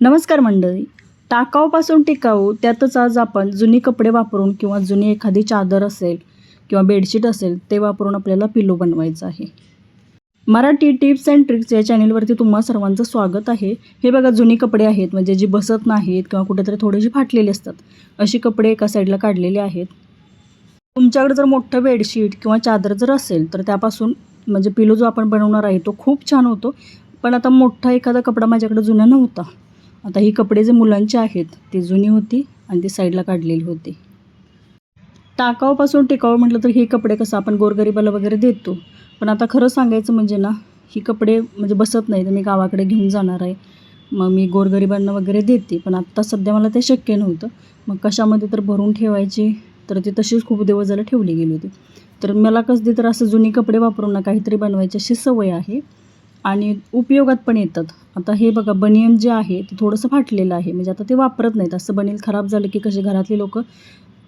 नमस्कार मंडळी. टाकाऊपासून टिकाऊ त्यातच आज आपण जुनी कपडे वापरून किंवा जुनी एखादी चादर असेल किंवा बेडशीट असेल ते वापरून आपल्याला पिलो बनवायचं आहे. मराठी टिप्स अँड ट्रिक्स या चॅनेलवरती तुम्हा सर्वांचं स्वागत आहे. हे बघा जुनी कपडे आहेत म्हणजे जी बसत नाहीत किंवा कुठेतरी थोडीशी फाटलेली असतात अशी कपडे एका साईडला काढलेले आहेत. तुमच्याकडे जर मोठं बेडशीट किंवा चादर जर असेल तर त्यापासून म्हणजे पिलो जो आपण बनवणार आहे तो खूप छान होतो. पण आता मोठा एखादा कपडा माझ्याकडे जुना नव्हता. आता ही कपडे जे मुलांचे आहेत ती जुनी होती आणि ती साईडला काढलेली होती. टाकावपासून टिकाव म्हटलं तर हे कपडे कसं आपण गोरगरिबाला वगैरे देतो. पण आता खरं सांगायचं म्हणजे ना ही कपडे म्हणजे बसत नाही तर मी गावाकडे घेऊन जाणार आहे. मग मी गोरगरिबांना वगैरे देते पण आत्ता सध्या मला ते शक्य नव्हतं. मग कशामध्ये तर भरून ठेवायची तर ती तशीच खूप दिवस झालं ठेवली गेली होती. तर मला कसं तर असं जुनी कपडे वापरून ना काहीतरी बनवायची अशी सवय आहे. आणि उपयोगात पण येतात. आता हे बघा बनियन जे आहे ते थोडंसं फाटलेलं आहे. म्हणजे आता ते वापरत नाहीत. असं बनेल खराब झालं की कसे घरातले लोक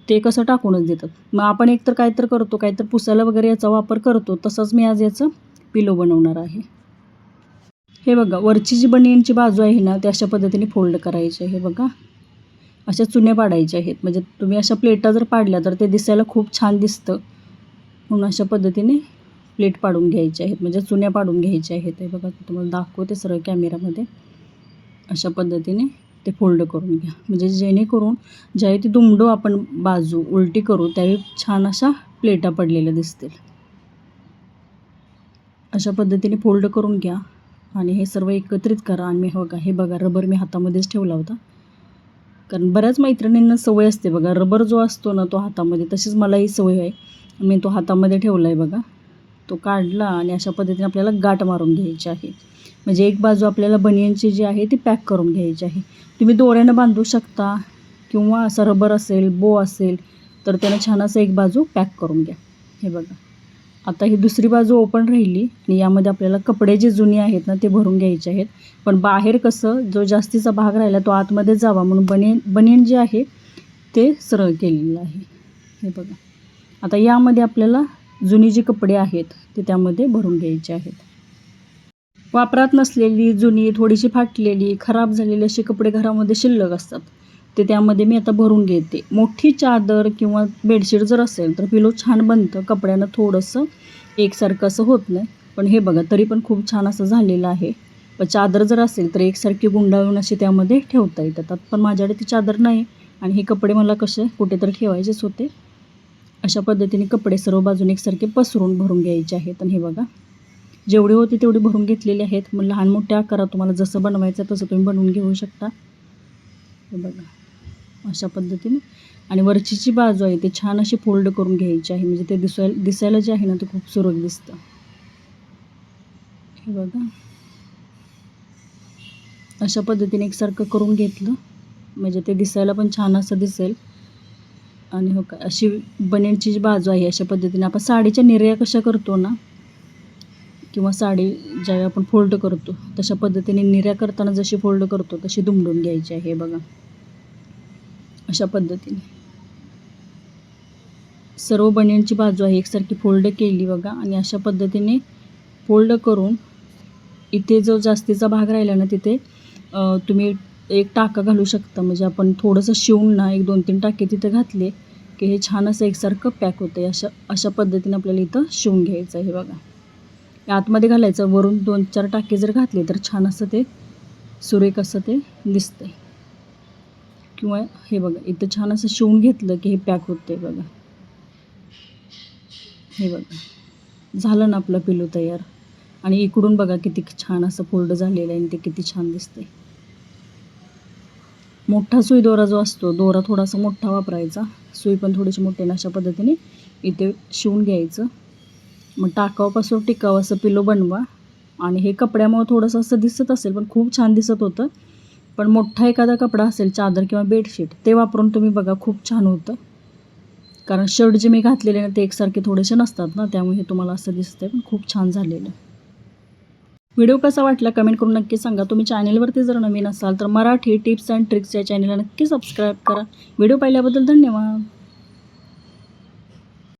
ते कसं टाकूनच देतात. मग आपण एकतर काय तर करतो काय तर पुसायला वगैरे याचा वापर करतो. तसंच मी आज याचं पिलो बनवणार आहे. हे बघा वरची जी बनियनची बाजू आहे ना ते अशा पद्धतीने फोल्ड करायची आहे. हे बघा अशा चुन्या पाडायच्या आहेत. म्हणजे तुम्ही अशा प्लेटा जर पाडल्या तर ते दिसायला खूप छान दिसतं. म्हणून अशा पद्धतीने प्लेट पाडून घ्यायचे आहेत म्हणजे चुन्या पाडून घ्यायच्या आहेत. हे बघा तुम्हाला दाखवते सरळ कॅमेरामध्ये. अशा पद्धतीने ते फोल्ड करून घ्या. म्हणजे जेणेकरून ज्यावेळी ती दुमडो आपण बाजू उलटी करू त्यावेळी छान अशा प्लेटा पडलेल्या दिसतील. अशा पद्धतीने फोल्ड करून घ्या आणि हे सर्व एकत्रित करा. आणि मी बघा हे बघा रबर मी हातामध्येच ठेवला होता. कारण बऱ्याच मैत्रिणींना सवय असते बघा रबर जो असतो ना तो हातामध्ये तशीच मलाही सवय आहे. मी तो हातामध्ये ठेवला आहे बघा. तो काढला आणि अशा पद्धतीने आपल्याला गाठ मारून घ्यायची आहे. म्हणजे एक बाजू आपल्याला बनियनची जी आहे ती पॅक करून घ्यायची आहे. तुम्ही दोऱ्यानं बांधू शकता किंवा असं रबर असेल बो असेल तर त्यानं छान असं एक बाजू पॅक करून घ्या. हे बघा. आता ही दुसरी बाजू ओपन राहिली आणि यामध्ये आपल्याला कपडे जे जुने आहेत ना ते भरून घ्यायचे आहेत. पण बाहेर कसं जो जास्तीचा भाग राहिला तो आतमध्ये जावा म्हणून बनियन बनियन जे आहे ते सरळ केलेलं आहे. हे बघा. आता यामध्ये आपल्याला जुनी जी कपडे आहेत ते त्यामध्ये भरून घ्यायचे आहेत. वापरात नसलेली जुनी थोडीशी फाटलेली खराब झालेली असे कपडे घरामध्ये शिल्लक असतात. ते त्यामध्ये मी आता भरून घेते. मोठी चादर किंवा बेडशीट जर असेल तर पिलो छान बनतं. कपड्यानं थोडंसं एकसारखं असं होत नाही. पण हे बघा तरी पण खूप छान असं झालेलं आहे. पण चादर जर असेल तर एकसारखी गुंडाळून अशी त्यामध्ये ठेवता येतात. पण माझ्याकडे ती चादर नाही आणि हे कपडे मला कसे कुठेतरी ठेवायचेच होते. अशा पद्धतीने कपडे सर्व बाजूने एकसारखे पसरून भरून घ्यायचे आहेत. आणि हे बघा जेवढी होती तेवढी भरून घेतलेली आहेत. मग लहान मोठ्या आकारात तुम्हाला जसं बनवायचं तसं तुम्ही बनवून घेऊ शकता. हे बघा अशा पद्धतीने. आणि वरची जी बाजू आहे ती छान अशी फोल्ड करून घ्यायची आहे. म्हणजे ते दिसायला दिसायला जे आहे ना ते खूप सुरक दिसतं. हे बघा. अशा पद्धतीने एकसारखं करून घेतलं. म्हणजे ते दिसायला पण छान असं दिसेल. आणि हो का अशी बनेनची जी बाजू आहे अशा पद्धतीने आपण साडीच्या निर्या कशा करतो ना किंवा साडी ज्यावेळी आपण फोल्ड करतो तशा पद्धतीने निर्या करताना जशी फोल्ड करतो तशी दुमडून घ्यायची आहे बघा. अशा पद्धतीने. सर्व बनेनची बाजू आहे एकसारखी फोल्ड केली बघा आणि अशा पद्धतीने फोल्ड करून इथे जो जास्तीचा भाग राहिला ना तिथे तुम्ही एक टाका घालू शकता. म्हणजे आपण थोडंसं शिवून ना एक दोन तीन टाके तिथं घातले की हे छान असं एकसारखं पॅक होतं आहे अशा अशा पद्धतीने आपल्याला इथं शिवून घ्यायचं आहे हे बघा. आतमध्ये घालायचं वरून दोन चार टाके जर घातले तर छान असं ते सुरेख असं ते दिसतंय. किंवा हे बघा इथं छान असं शिवून घेतलं की हे पॅक होते बघा. हे बघा. झालं ना आपलं पिलू तयार. आणि इकडून बघा किती छान असं फोल्ड झालेलं आहे आणि ते किती छान दिसतंय. मोठा सुई दोरा जो असतो दोरा थोडासा मोठा वापरायचा. सुई पण थोडीशी मोठी अशा पद्धतीने इथे शिवून घ्यायचं. मग टाकावापासून टिकाव असं पिलो बनवा. आणि हे कपड्यामुळं थोडंसं असं दिसत असेल पण खूप छान दिसत होतं. पण मोठा एखादा कपडा असेल चादर किंवा बेडशीट ते वापरून तुम्ही बघा खूप छान होतं. कारण शर्ट जे मी घातलेले ना ते एकसारखे थोडेसे नसतात ना त्यामुळे हे तुम्हाला असं दिसतंय पण खूप छान झालेलं. व्हिडिओ कसा वाटला कमेंट करून नक्की सांगा. तुम्ही चॅनेलवरती जर नवीन असाल तर मराठी टिप्स अँड ट्रिक्स या चॅनेलला नक्की सबस्क्राईब करा. व्हिडिओ पाहिल्याबद्दल धन्यवाद.